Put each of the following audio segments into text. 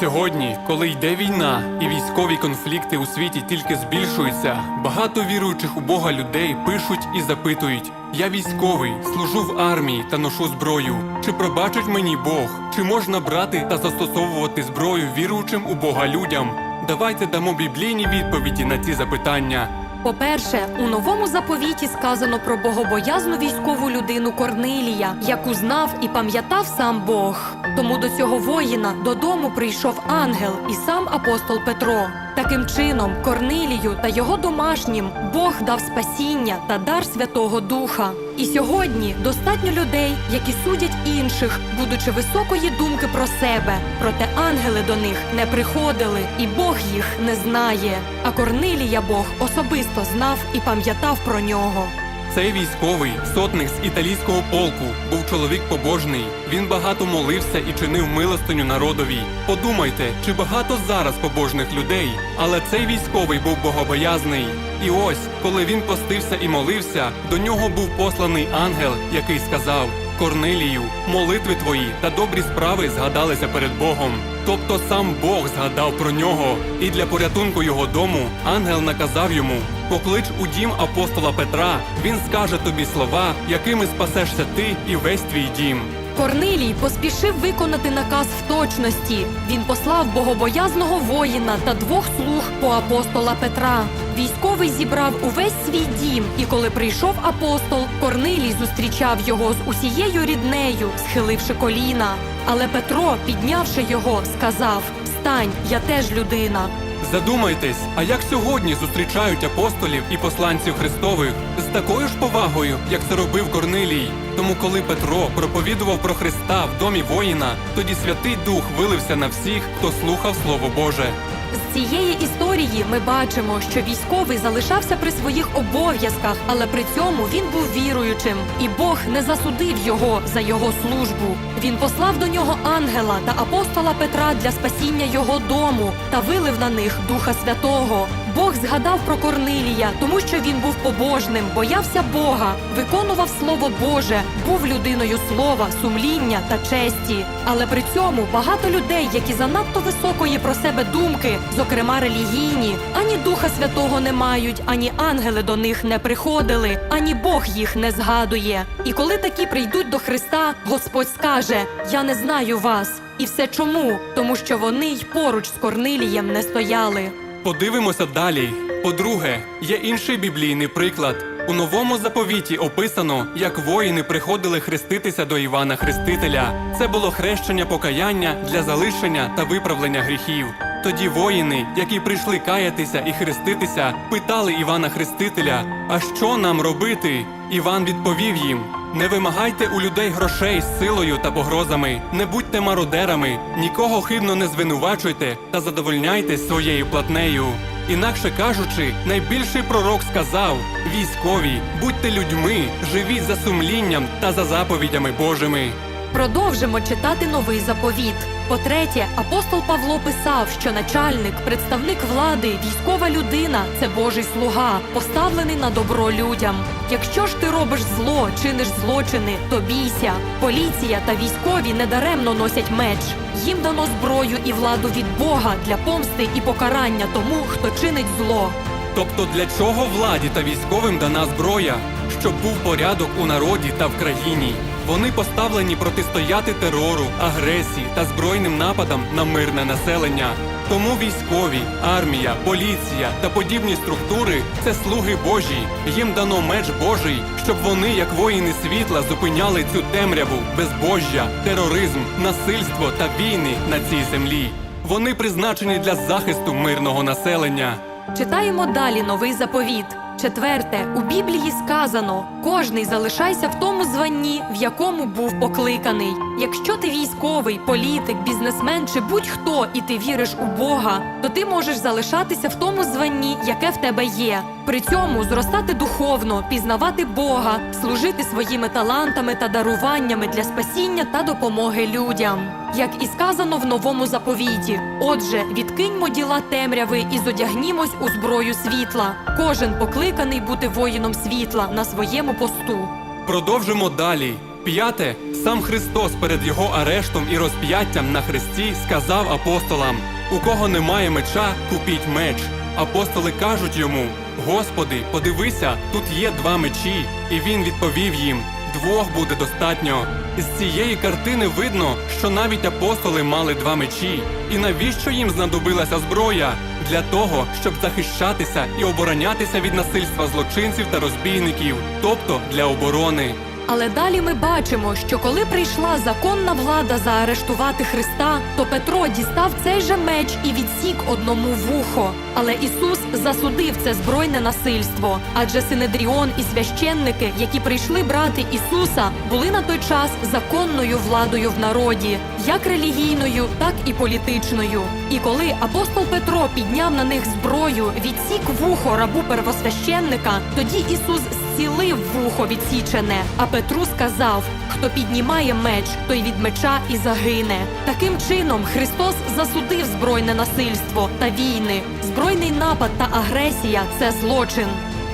Сьогодні, коли йде війна і військові конфлікти у світі тільки збільшуються, багато віруючих у Бога людей пишуть і запитують: Я військовий, служу в армії та ношу зброю. Чи пробачить мені Бог? Чи можна брати та застосовувати зброю віруючим у Бога людям? Давайте дамо біблійні відповіді на ці запитання. По-перше, у новому заповіті сказано про богобоязну військову людину Корнилія, яку знав і пам'ятав сам Бог. Тому до цього воїна додому прийшов ангел і сам апостол Петро. Таким чином, Корнилію та його домашнім Бог дав спасіння та дар Святого Духа. І сьогодні достатньо людей, які судять інших, будучи високої думки про себе. Проте ангели до них не приходили, і Бог їх не знає. А Корнилія Бог особисто знав і пам'ятав про нього. Цей військовий, сотник з італійського полку, був чоловік побожний. Він багато молився і чинив милостиню народові. Подумайте, чи багато зараз побожних людей, але цей військовий був богобоязний. І ось, коли він постився і молився, до нього був посланий ангел, який сказав: Корнилію, молитви твої та добрі справи згадалися перед Богом. Тобто сам Бог згадав про нього, і для порятунку його дому ангел наказав йому: поклич у дім апостола Петра, він скаже тобі слова, якими спасешся ти і весь твій дім. Корнилій поспішив виконати наказ в точності. Він послав богобоязного воїна та двох слуг по апостола Петра. Військовий зібрав увесь свій дім, і коли прийшов апостол, Корнилій зустрічав його з усією ріднею, схиливши коліна. Але Петро, піднявши його, сказав: Встань, я теж людина. Задумайтесь, а як сьогодні зустрічають апостолів і посланців Христових з такою ж повагою, як це робив Корнилій. Тому, коли Петро проповідував про Христа в домі воїна, тоді Святий Дух вилився на всіх, хто слухав Слово Боже. З цієї історії ми бачимо, що військовий залишався при своїх обов'язках, але при цьому він був віруючим, і Бог не засудив його за його службу. Він послав до нього ангела та апостола Петра для спасіння його дому та вилив на них Духа Святого. Бог згадав про Корнилія, тому що він був побожним, боявся Бога, виконував Слово Боже, був людиною слова, сумління та честі. Але при цьому багато людей, які занадто високої про себе думки, зокрема релігійні, ані Духа Святого не мають, ані ангели до них не приходили, ані Бог їх не згадує. І коли такі прийдуть до Христа, Господь скаже: Я не знаю вас. І все чому? Тому що вони й поруч з Корнилієм не стояли. Подивимося далі. По-друге, є інший біблійний приклад. У новому заповіті описано, як воїни приходили хреститися до Івана Хрестителя. Це було хрещення покаяння для залишення та виправлення гріхів. Тоді воїни, які прийшли каятися і хреститися, питали Івана Хрестителя: А що нам робити? Іван відповів їм: Не вимагайте у людей грошей силою та погрозами, не будьте мародерами, нікого хибно не звинувачуйте та задовольняйтесь своєю платнею. Інакше кажучи, найбільший пророк сказав: військові, будьте людьми, живіть за сумлінням та за заповідями Божими. Продовжимо читати новий заповіт. По-третє, апостол Павло писав, що начальник, представник влади, військова людина це Божий слуга, поставлений на добро людям. Якщо ж ти робиш зло, чиниш злочини, то бійся. Поліція та військові недаремно носять меч. Їм дано зброю і владу від Бога для помсти і покарання тому, хто чинить зло. Тобто для чого владі та військовим дана зброя? Щоб був порядок у народі та в країні. Вони поставлені протистояти терору, агресії та збройним нападам на мирне населення. Тому військові, армія, поліція та подібні структури це слуги Божі. Їм дано меч Божий, щоб вони, як воїни світла, зупиняли цю темряву, безбожжя, тероризм, насильство та війни на цій землі. Вони призначені для захисту мирного населення. Читаємо далі новий заповіт. Четверте, у Біблії сказано: кожний залишайся в тому званні, в якому був покликаний. Якщо ти військовий, політик, бізнесмен чи будь-хто, і ти віриш у Бога, то ти можеш залишатися в тому званні, яке в тебе є. При цьому зростати духовно, пізнавати Бога, служити своїми талантами та даруваннями для спасіння та допомоги людям. Як і сказано в новому заповіті. Отже, відкиньмо діла темряви і зодягнімось у зброю світла. Кожен покликаний бути воїном світла на своєму посту. Продовжимо далі. П'яте, сам Христос перед його арештом і розп'яттям на хресті сказав апостолам: у кого немає меча, купіть меч. Апостоли кажуть йому: Господи, подивися, тут є два мечі. І він відповів їм: двох буде достатньо. З цієї картини видно, що навіть апостоли мали два мечі. І навіщо їм знадобилася зброя? Для того, щоб захищатися і оборонятися від насильства злочинців та розбійників, тобто для оборони. Але далі ми бачимо, що коли прийшла законна влада заарештувати Христа, то Петро дістав цей же меч і відсік одному вухо. Але Ісус засудив це збройне насильство, адже Синедріон і священники, які прийшли брати Ісуса, були на той час законною владою в народі, як релігійною, так і політичною. І коли апостол Петро підняв на них зброю, відсік вухо рабу первосвященника, тоді Ісус зцілив вухо відсічене. А Петру сказав: хто піднімає меч, той від меча і загине. Таким чином Христос засудив збройне насильство та війни. Збройний напад та агресія це злочин.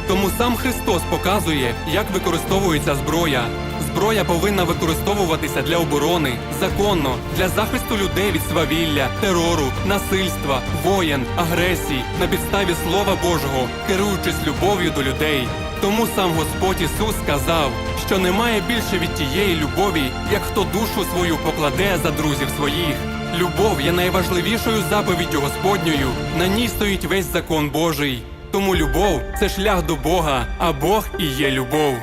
Тому сам Христос показує, як використовується зброя. Зброя повинна використовуватися для оборони, законно, для захисту людей від свавілля, терору, насильства, воєн, агресій, на підставі Слова Божого, керуючись любов'ю до людей. Тому сам Господь Ісус сказав, що немає більше від тієї любові, як хто душу свою покладе за друзів своїх. Любов є найважливішою заповіддю Господньою. На ній стоїть весь закон Божий. Тому любов це шлях до Бога, а Бог і є любов.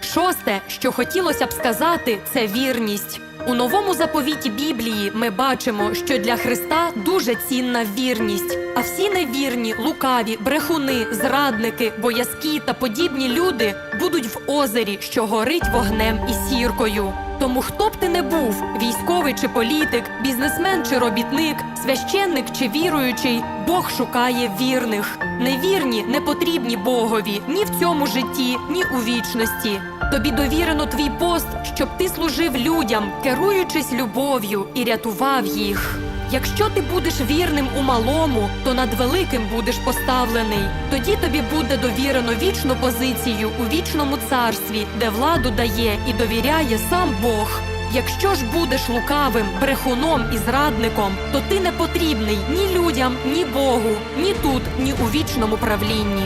Шосте, що хотілося б сказати, це вірність. У новому заповіті Біблії ми бачимо, що для Христа дуже цінна вірність. А всі невірні, лукаві, брехуни, зрадники, боязкі та подібні люди будуть в озері, що горить вогнем і сіркою. Тому хто б ти не був, військовий чи політик, бізнесмен чи робітник, священник чи віруючий, Бог шукає вірних. Невірні не потрібні Богові ні в цьому житті, ні у вічності. Тобі довірено твій пост, щоб ти служив людям, керуючись любов'ю і рятував їх. Якщо ти будеш вірним у малому, то над великим будеш поставлений. Тоді тобі буде довірено вічну позицію у вічному царстві, де владу дає і довіряє сам Бог. Якщо ж будеш лукавим, брехуном і зрадником, то ти не потрібний ні людям, ні Богу, ні тут, ні у вічному правлінні.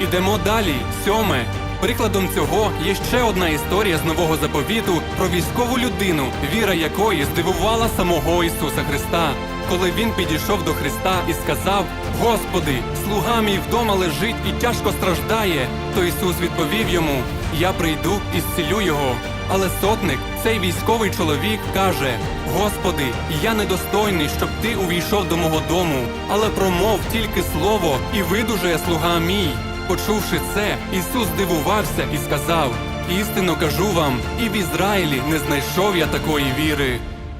Ідемо далі. Сьоме. Прикладом цього є ще одна історія з нового заповіту про військову людину, віра якої здивувала самого Ісуса Христа. Коли він підійшов до Христа і сказав: Господи, слуга мій вдома лежить і тяжко страждає, то Ісус відповів йому: Я прийду і зцілю його. Але сотник, цей військовий чоловік, каже: Господи, я недостойний, щоб ти увійшов до мого дому, але промов тільки слово, і видужає слуга мій. Почувши це, Ісус здивувався і сказав: Істинно кажу вам, і в Ізраїлі не знайшов я такої віри.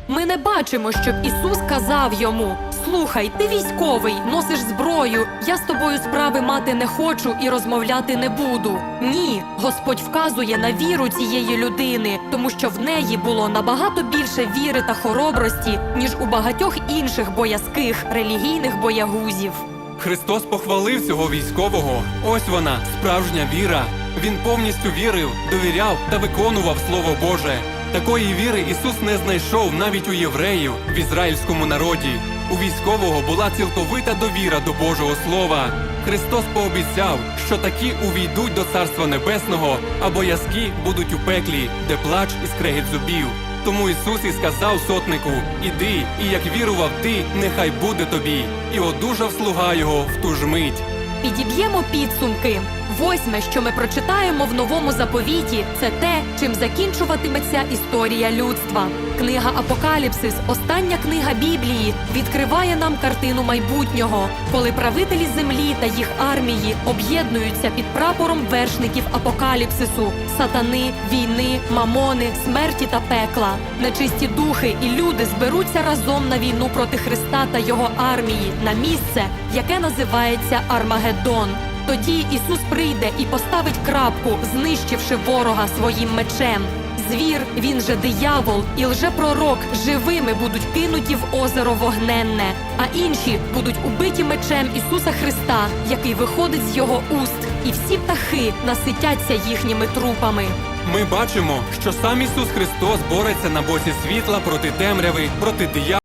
Ми не бачимо, щоб Ісус казав йому: Слухай, ти військовий, носиш зброю. Я з тобою справи мати не хочу і розмовляти не буду. Ні, Господь вказує на віру цієї людини, тому що в неї було набагато більше віри та хоробрості, ніж у багатьох інших боязких релігійних боягузів. Христос похвалив цього військового. Ось вона, справжня віра. Він повністю вірив, довіряв та виконував Слово Боже. Такої віри Ісус не знайшов навіть у євреїв в ізраїльському народі. У військового була цілковита довіра до Божого Слова. Христос пообіцяв, що такі увійдуть до Царства Небесного, а боязкі будуть у пеклі, де плач і скрегіт зубів. Тому Ісус і сказав сотнику: Іди, і як вірував ти, нехай буде тобі. І одужав слуга його в ту ж мить. Підіб'ємо підсумки. Восьме, що ми прочитаємо в новому заповіті, це те, чим закінчуватиметься історія людства. Книга Апокаліпсис, остання книга Біблії, відкриває нам картину майбутнього, коли правителі землі та їх армії об'єднуються під прапором вершників апокаліпсису, сатани, війни, мамони, смерті та пекла. Нечисті духи і люди зберуться разом на війну проти Христа та його армії на місце, яке називається Армагеддон. Тоді Ісус прийде і поставить крапку, знищивши ворога своїм мечем. Звір, він же диявол, і лжепророк живими будуть кинуті в озеро вогненне, а інші будуть убиті мечем Ісуса Христа, який виходить з його уст, і всі птахи наситяться їхніми трупами. Ми бачимо, що сам Ісус Христос бореться на боці світла проти темряви, проти диявола.